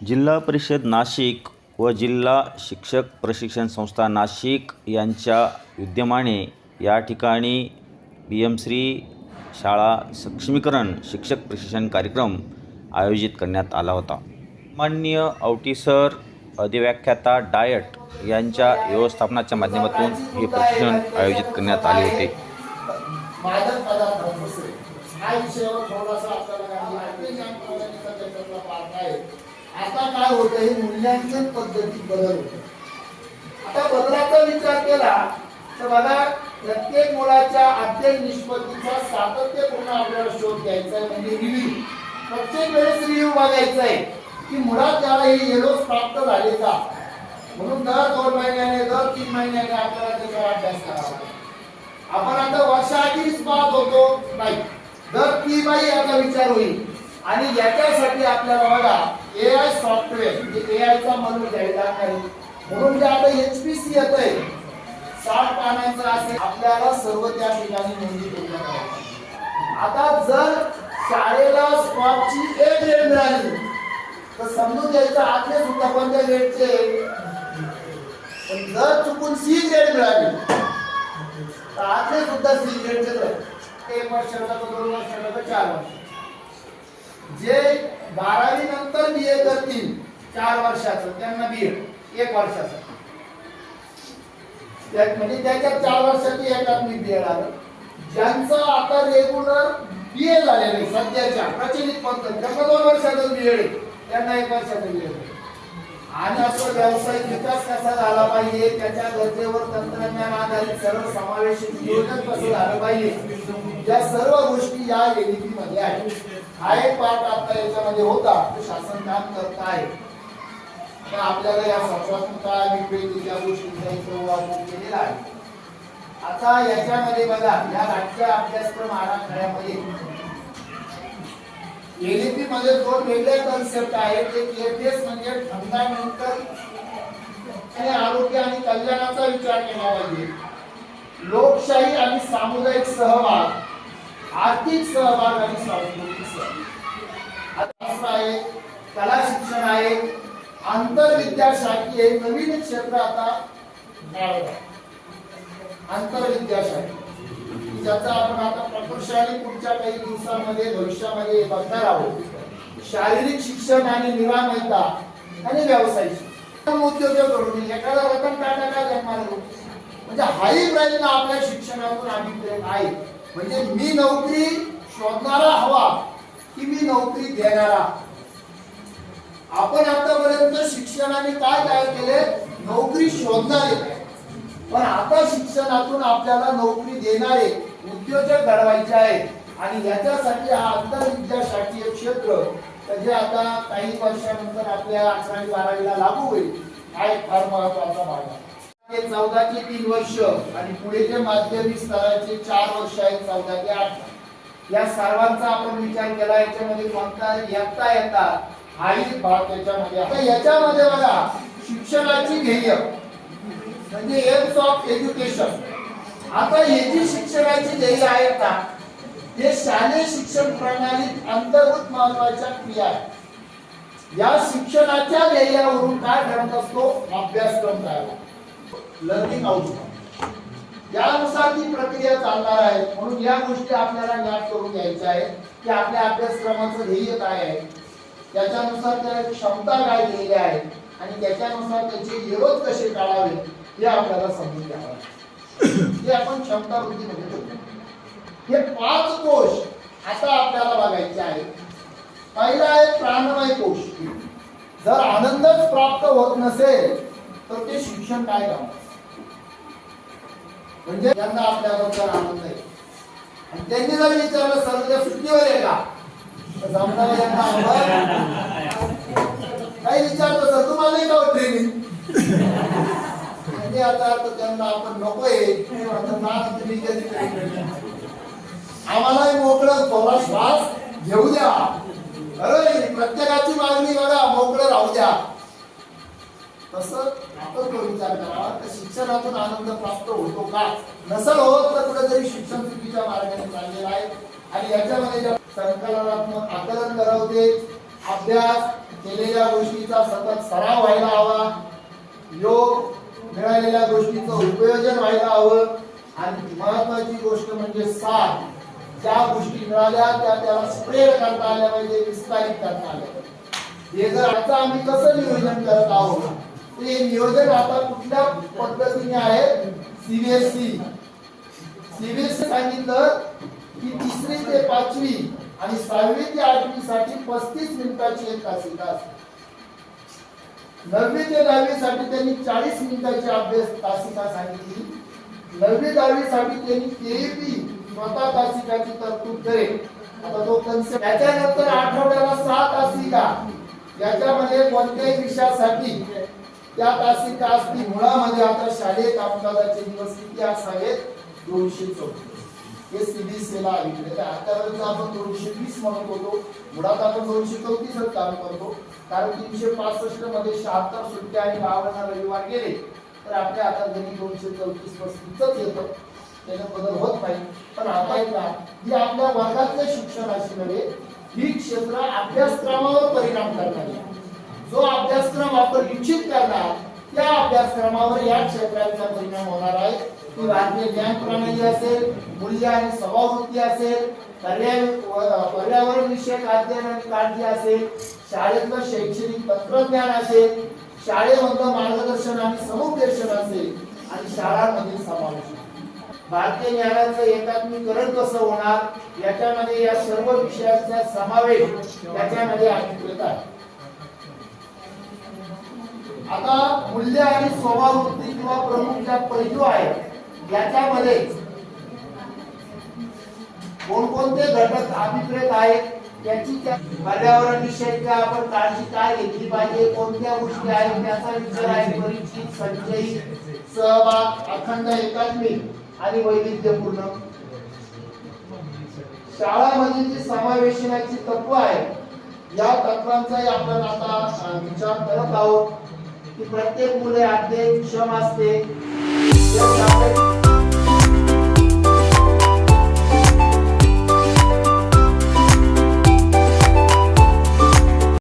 जिल्हा परिषद नाशिक व जिल्हा शिक्षक प्रशिक्षण संस्था नाशिक यांच्या विद्यमाने या ठिकाणी बी एम श्री शाळा सक्षमीकरण शिक्षक प्रशिक्षण कार्यक्रम आयोजित करण्यात आला होता. माननीय औटीसर अधिव्याख्याता डायट यांच्या व्यवस्थापनाच्या माध्यमातून हे प्रशिक्षण आयोजित करण्यात आले होते. हा विषयावर थोडासा आपल्याला आता काय होतं हे मूल्यांकन पद्धतीत बदल होत आता बदलाचा विचार केला तर बघा प्रत्येक मुलाच्या अध्ययन निष्पत्तीचा सातत्यपूर्ण आपल्याला शोध घ्यायचा आहे म्हणजे रिव्ह्यू. प्रत्येक वेळेस रिव्ह्यू बघायचा आहे की मुळात त्याला हे येलोज प्राप्त झाले का? म्हणून दर दोन महिन्याने दर तीन महिन्याने आपल्याला त्याचा अभ्यास करावा आपण आता वर्षाआधीच पाहत होतो नाही दर ती बाई याचा विचार होईल. आणि याच्यासाठी आपल्याला बघा ए आय सॉफ्टवेअर म्हणजे ए आयचा म्हणून घ्यायला नाही म्हणून जे आता एच पी सी येत आहे साठ पाण्याचं असेल आपल्याला सर्व त्या ठिकाणी नोंदी पूर्ण आता जर शाळेला स्कॉटची एक रेट मिळाली तर समजून घ्यायचं आपले सुद्धा कोणत्या रेटचे पण जर चुकून सी ग्रेड मिळाली तर आपले सुद्धा सी ग्रेडचे ते एक वर्ष दोन वर्ष तर चार वर्ष जे बारावी नंतर बी ए करतील चार वर्षाचं त्यांना बी एक वर्षाचं. म्हणजे त्याच्यात चार वर्षाची एकात्मिक बी एड आलं ज्यांचं आता रेग्युलर बी ए झालेलं आहे सध्याच्या प्रचलित पद्धत त्यांना दोन वर्षाचं बी एड त्यांना एक वर्षाचं बी एड आणि असं व्यावसायिक विकास कसा झाला पाहिजे त्याच्या गरजेवर तंत्रज्ञान आधारित सर्व समावेशित नियोजन कसं झालं पाहिजे या सर्व गोष्टी या एडीपी मध्ये आहेत. हा एक पार्ट आता याच्यामध्ये होता तो शासन काम करत आहे. तर आपल्याला या संस्थात्मका वेगवेगळ्या गोष्टींचा इथं वापर केलेला आहे. आता याच्यामध्ये बघा या राज्य अभ्यासक्रम आराखड्यामध्ये एलईपी मध्ये दोन वेगळे कन्सेप्ट आहेत. एक एफएस म्हणजे फंडामेंटल आणि आरोग्य आणि कल्याणाचा विचार केला पाहिजे. लोकशाही आणि सामुदायिक सहभाग. आर्थिक सहभाग आणि सांस्कृतिक सहभाग आता आहे कला शिक्षण आहे आंतरविद्याशाखी हे नवीन क्षेत्र आता आंतरविद्याशाखी ज्याचा आपण आता प्रकर्षाने पुढच्या काही दिवसामध्ये भविष्यामध्ये बघणार आहोत. शारीरिक शिक्षण आणि निरामयता आणि व्यावसायिक शिक्षण. उद्योजक घडून एखादा रतन टाटा काय जन्माला म्हणजे हाही प्रयत्न आपल्या शिक्षणातून आम्ही आहे. म्हणजे मी नोकरी शोधणारा हवा की मी नोकरी देणारा. आपण आतापर्यंत शिक्षणाने काय तयार केले? नोकरी शोधणारे. पण आता शिक्षणातून आपल्याला नोकरी देणारे उद्योजक घडवायचे आहेत आणि याच्यासाठी हा आंतरविद्याशाखीय क्षेत्र जे आता काही वर्षानंतर आपल्या अकरावी बारावीला लागू होईल. हा एक फार महत्त्वाचा भाग आहे. ते तीन वर्ष आणि पुढे जे माध्यमिक स्तराचे चार वर्ष आहेत चौदा ते आठ. या सर्वांचा आपण विचार केला याच्यामध्ये कोणता येता येता हाही भाग याच्यामध्ये आता याच्यामध्ये बघा शिक्षणाची ध्येय म्हणजे एम्स ऑफ एज्युकेशन आता हे जी शिक्षणाची ध्येय आहे का हे शालेय शिक्षण प्रणालीत अंतर्भूत महत्त्वाच्या क्रिया आहेत. या शिक्षणाच्या ध्येयावरून काय ठरत असतो? अभ्यासक्रम तयार लर्निंग आउटकम यानुसार ती प्रक्रिया चालणार आहे. म्हणून या गोष्टी आपल्याला ज्ञात करून घ्यायच्या आहेत की आपल्या अभ्यासक्रमाचं ध्येय काय आहे. त्याच्यानुसार त्या क्षमता काय दिलेल्या आहेत आणि त्याच्यानुसार त्याचे विरोध कसे काढावे हे आपल्याला समजून घ्यावं हे आपण क्षमता वृद्धीमध्ये ठेवतो हे पाच कोश आता आपल्याला बघायचे आहेत. पहिला आहे प्राणमय कोश. जर आनंदच प्राप्त होत नसेल तर ते शिक्षण काय करणार? म्हणजे त्यांना आपल्याबद्दल आनंद आहे आणि त्यांनी जर विचारलं सर उद्या सुट्टीवर आहे का? तर जमणार यांना आपण काही विचारतो सर तुम्हाला का ट्रेनिंग म्हणजे आता अर्थ त्यांना आपण नकोय आता तुम्ही आम्हाला मोकळं थोडा श्वास घेऊ द्या. अरे प्रत्येकाची मागणी बघा मोकळं राहू द्या. तसं आपण तो विचार करावा तर शिक्षणातून आनंद प्राप्त होतो का? नसल होत तर कुठेतरी शिक्षण चुकीच्या मार्गाने चाललेलं आहे. आणि याच्यामध्ये ज्या संकलनात्मक आकलन करवते अभ्यास केलेल्या गोष्टीचा सतत सराव व्हायला हवा. योग मिळालेल्या गोष्टीचं उपयोजन व्हायला हवं. आणि महत्वाची गोष्ट म्हणजे साथ. ज्या गोष्टी मिळाल्या त्या त्याला स्प्रेड करता आल्या पाहिजे विस्तारित करता आल्या पाहिजे. हे जर आता आम्ही कसं नियोजन करत आहोत? ते नियोजन आता कुठल्या पद्धतीने आहे? सीबीएसई सीबीएसई सांगितलं की तिसरी ते पाचवी आणि सहावी ते आठवी साठी पस्तीस मिनिटाची एक तासिका असते. नववी ते दहावी साठी त्यांनी चाळीस मिनिटाची अभ्यास तासिका सांगितली. नववी दहावी साठी त्यांनी केपी स्वतः तासिकाची तरतूद करेल. आता तो कन्सेप्ट त्याच्यानंतर आठवड्याला सहा तासिका. याच्यामध्ये कोणत्याही विषयासाठी त्या तासिका असती मुळामध्ये आता शालेय कामकाजाचे दिवस किती असावेत? दोनशे चौतीस. हे सीबीएसईला आहे. आतापर्यंत आपण दोनशे वीस म्हणत होतो मुळात आपण दोनशे चौतीसच काम करतो. कारण तीनशे पासष्टमध्ये शहात्तर सुट्ट्या आणि बावन्न रविवार गेले तर आपल्या आता घरी दोनशे चौतीस पस्तीसच येतं त्याचा बदल होत नाही. पण आता ऐका ही आपल्या वर्गातल्या शिक्षणाची नव्हे ही क्षेत्र अभ्यासक्रमावर परिणाम करणारी आहे. जो अभ्यासक्रम आपण निश्चित करणार त्या अभ्यासक्रमावर या क्षेत्राचा परिणाम होणार आहे ती भारतीय ज्ञान प्रणाली असेल मूल्य आणि स्वभाववृत्ती असेल पर्यावरण विषयक अध्ययन आणि काळजी असेल शाळेतलं शैक्षणिक तंत्रज्ञान असेल शाळेमधलं मार्गदर्शन आणि समुपदेशन असेल आणि शाळांमधील समावेश असेल. भारतीय ज्ञानाचं एकात्मीकरण कसं होणार याच्यामध्ये या सर्व विषयांचा समावेश याच्यामध्ये अधिकृत आहे आता मूल्य आणि स्वभाववृत्ती किंवा प्रमुख ज्या पैलू आहेत याच्यामध्ये कोणकोणते घटक अभिप्रेत आहेत त्याची पर्यावरण विषयी आपण काळजी काय घेतली पाहिजे कोणत्या गोष्टी आहेत त्याचा विचार आहे परिचित संचयी सहभाग अखंड एकात्मिक आणि वैविध्यपूर्ण. शाळामध्ये जी समावेशनाची तत्व आहेत या तत्वांचाही आपण आता विचार करत आहोत. की प्रत्येक मुले अध्ययन क्षम असते